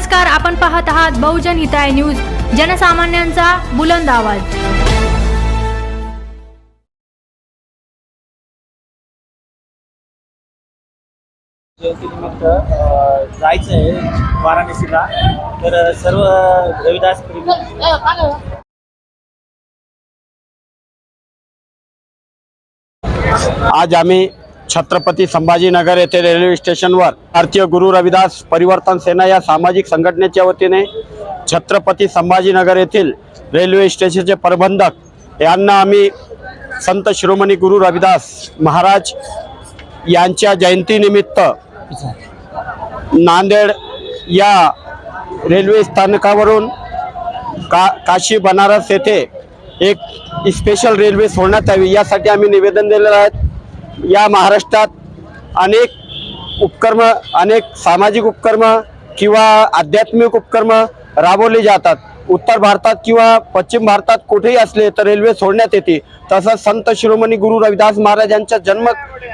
नमस्कार आपण पाहत आहात बहुजन हिताय न्यूज जनसामान्यांचा बुलंद आवाज. जायचं आहे वाराणसीला. तर सर्व रविदास प्रेमी आज आम्ही छत्रपती संभाजीनगर येथे रेल्वे स्टेशनवर भारतीय गुरु रविदास परिवर्तन सेना या सामाजिक संघटनेच्या वतीने छत्रपती संभाजीनगर येथील रेल्वे स्टेशनचे प्रबंधक यांना आम्ही संत शिरोमणी गुरु रविदास महाराज यांच्या जयंतीनिमित्त नांदेड या रेल्वे स्थानकावरून का काशी बनारस येथे एक स्पेशल रेल्वे सोडण्यात यावी यासाठी आम्ही निवेदन दिलेलं आहे. या महाराष्ट्रात अनेक उपक्रम अनेक सामाजिक उपक्रम किंवा आध्यात्मिक उपक्रम राबवले जातात. उत्तर भारतात किंवा पश्चिम भारतात कुठेही असले तर रेल्वे सोडण्यात येते. तसंच संत शिरोमणी गुरु रविदास महाराज यांचा जन्म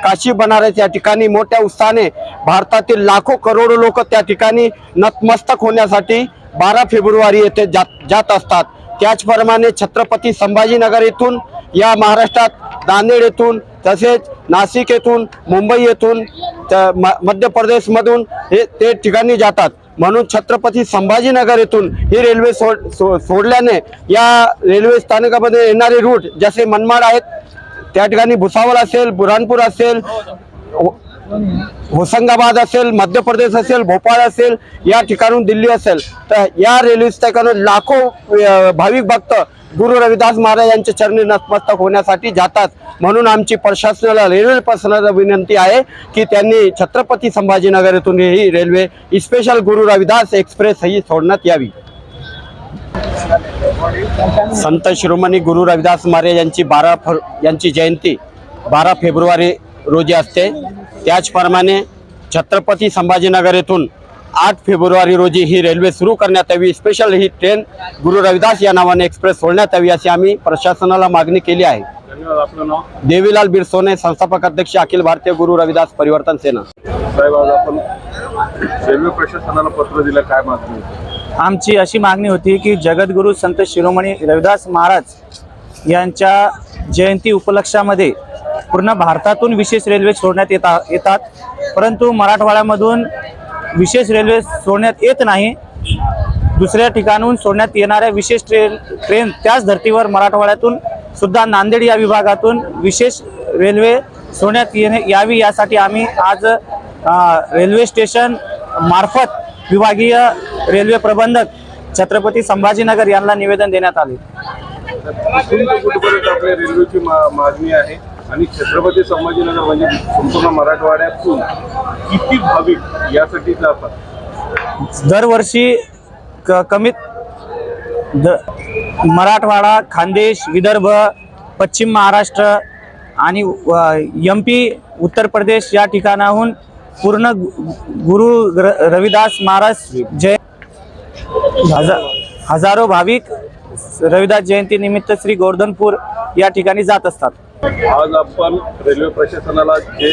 काशी बनारस या ठिकाणी मोठ्या उत्साहाने भारतातील लाखो करोडो लोक त्या ठिकाणी नतमस्तक होण्यासाठी बारा फेब्रुवारी येथे जात जात असतात. त्याचप्रमाणे छत्रपती संभाजीनगर येथून या महाराष्ट्रात नांदेड येथून तसेच नाशिक येथून मुंबई येथून त- म- मध्य प्रदेशमधून हे ते ठिकाणी जातात. म्हणून छत्रपती संभाजीनगर येथून ही रेल्वे सोड सो सोडल्याने या रेल्वे स्थानकामध्ये येणारे रूट जसे मनमाड आहेत त्या ठिकाणी भुसावळ असेल बुरहानपूर असेल हो, होशंगाबाद असेल मध्य प्रदेश असेल भोपाळ असेल या ठिकाणून दिल्ली असेल. तर या रेल्वे स्थानकावर लाखो भाविक भक्त गुरु रविदास महाराज यांच्या चरणी नतमस्तक होण्यासाठी जातात. म्हणून आमची प्रशासनाला रेल्वे प्रशासनाला विनंती आहे की त्यांनी छत्रपती संभाजीनगर येथून ही railway special Guru Ravidas express ही सोडण्यात यावी. संत शिरोमणी गुरु रविदास महाराज यांची बारा फर यांची जयंती बारा फेब्रुवारी रोजी असते. त्याचप्रमाणे छत्रपती संभाजीनगर येथून आठ फेब्रुवारी रोजी ही रेल्वे सुरू करण्यात यावी. स्पेशल ही ट्रेन गुरु रविदास या नावाने एक्सप्रेस सोडण्यात यावी अशी आम्ही प्रशासनाला मागणी केली आहे. धन्यवाद. आपलं नाव? देवीलाल बिरसोने संस्थापक अध्यक्ष अखिल भारतीय गुरु रविदास परिवर्तन सेना. साहेब आज आपण रेल्वे प्रशासनाला पत्र दिलं काय मागणी होती? आमची अशी मागणी होती की जगद्गुरू संत शिरोमणी रविदास महाराज यांच्या जयंती उपलक्षामध्ये पूर्ण भारतातून विशेष रेल्वे सोडण्यात येता येतात. परंतु मराठवाड्यामधून विशेष रेल्वे सोडण्यात येत नाही. दुसऱ्या ठिकाणून सोडण्यात येणाऱ्या विशेष ट्रेन ट्रेन त्याच धर्तीवर मराठवाड्यातून सुद्धा नांदेड या विभागातून विशेष रेल्वे सोडण्यात येणे यावी यासाठी आम्ही आज रेल्वे स्टेशन मार्फत विभागीय रेल्वे प्रबंधक छत्रपती संभाजीनगर यांना निवेदन देण्यात आले. कुठपर्यंत आपल्या रेल्वेची मागणी आहे? आणि छत्रपती संभाजीनगर म्हणजे संपूर्ण मराठवाड्यातून किती भाविक यासाठी जातात? दरवर्षी क कमीत द मराठवाडा खानदेश विदर्भ पश्चिम महाराष्ट्र आणि एम पी उत्तर प्रदेश या ठिकाणाहून पूर्ण गुरु र- रविदास महाराज जय हजार हजारो भाविक रविदास जयंतीनिमित्त श्री गोवर्धनपूर या ठिकाणी जात असतात. आज आपण रेल्वे प्रशासनाला जे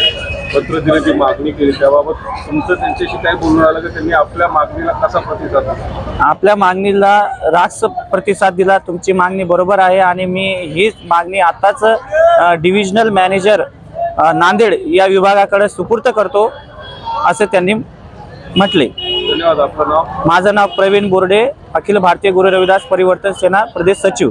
पत्र देण्याची मागणी केली त्याबाबत तुमचं त्यांच्याशी काय बोलणं आलं की? त्यांनी आपल्या मागणीला कसा प्रतिसाद दिला? आपल्या मागणीला रास प्रतिसाद दिला. तुमची मागणी बरोबर आहे आणि मी हीच मागणी आताच डिव्हिजनल मॅनेजर नांदेड या विभागाकडे सुपूर्त करतो असे त्यांनी म्हटले. धन्यवाद. आपलं नाव? माझं नाव प्रवीण बोर्डे अखिल भारतीय गुरु रविदास परिवर्तन सेना प्रदेश सचिव.